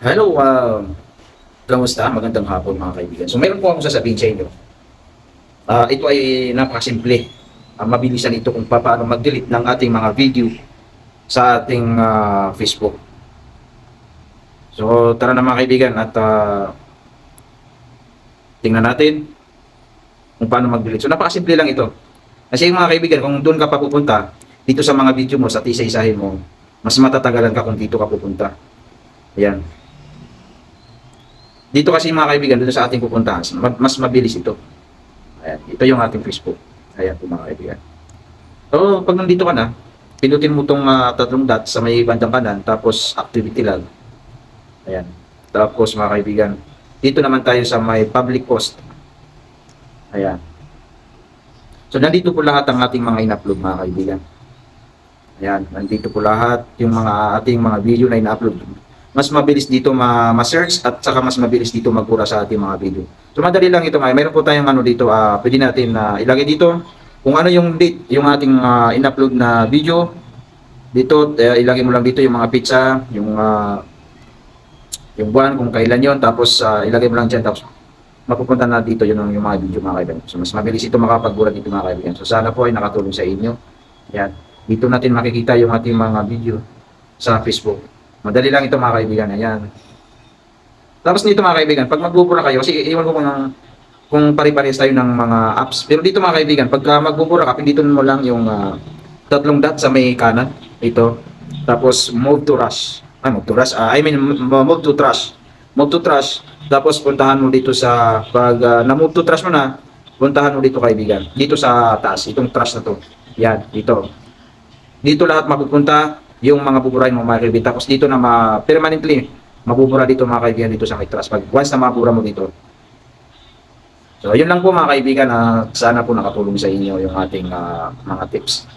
Hello, uh, kamusta? Magandang hapon mga kaibigan. So meron po akong sasabihin sa inyo. Ah, ito ay napakasimple. Uh, mabilisan ito kung paano mag-delete ng ating mga video sa ating ah, Facebook. So tara na mga kaibigan at ah, tingnan natin kung paano mag-delete. So napakasimple lang ito. Kasi mga kaibigan, kung doon ka pa pupunta, dito sa mga video mo, sa isa-isahin mo, mas matatagalan ka kung dito ka pupunta. Ayan. Dito kasi mga kaibigan, dito sa ating pupuntahan, ma- mas mabilis ito. Ayan, ito yung ating Facebook. Ayan po mga kaibigan. So, pag nandito ka na, pinutin mo itong tatlong dot sa may bandang kanan, tapos activity log. Ayan. Tapos mga kaibigan, dito naman tayo sa may public post. Ayan. So, nandito po lahat ang ating mga in-upload mga kaibigan. Ayan, nandito po lahat yung mga ating mga video na in-upload. Mas mabilis dito ma- ma-search at saka mas mabilis dito magpura sa ating mga video. So madali lang ito mga. Meron po tayong ano dito, ah pwede natin na ilagay dito kung ano yung date, yung ating ah, in-upload na video. Dito, eh, ilagay mo lang dito yung mga pizza, yung ah, yung buwan kung kailan yon tapos ah, ilagay mo lang dyan tapos mapupunta na dito yun yung mga video mga kaibigan. So mas mabilis ito makapagbura dito mga kaibigan. So sana po ay nakatulong sa inyo. Yan. Dito natin makikita yung ating mga video sa Facebook. Madali lang ito mga kaibigan. Ayan. Tapos dito mga kaibigan, pag magbubura kayo, kasi iwan ko kung, kung pare-pares tayo ng mga apps. Pero dito mga kaibigan, pagka magbubura ka, pindutin mo lang yung ah, tatlong dot sa may kanan. Ito. Tapos move to rush. Ah, move to rush. Ah, I mean, move to trash. Move to trash. Tapos puntahan mo dito sa, pag ah, na-move to trash mo na, puntahan mo dito kaibigan. Dito sa taas, itong trash na to. Yan, dito. Dito lahat mapupunta yung mga buburahin mo mga kaibigan. Tapos dito na ma permanently mabubura dito mga kaibigan dito sa may trash. Pag once na mabura mo dito. So, yun lang po mga kaibigan na sana po nakatulong sa inyo yung ating ah, mga tips.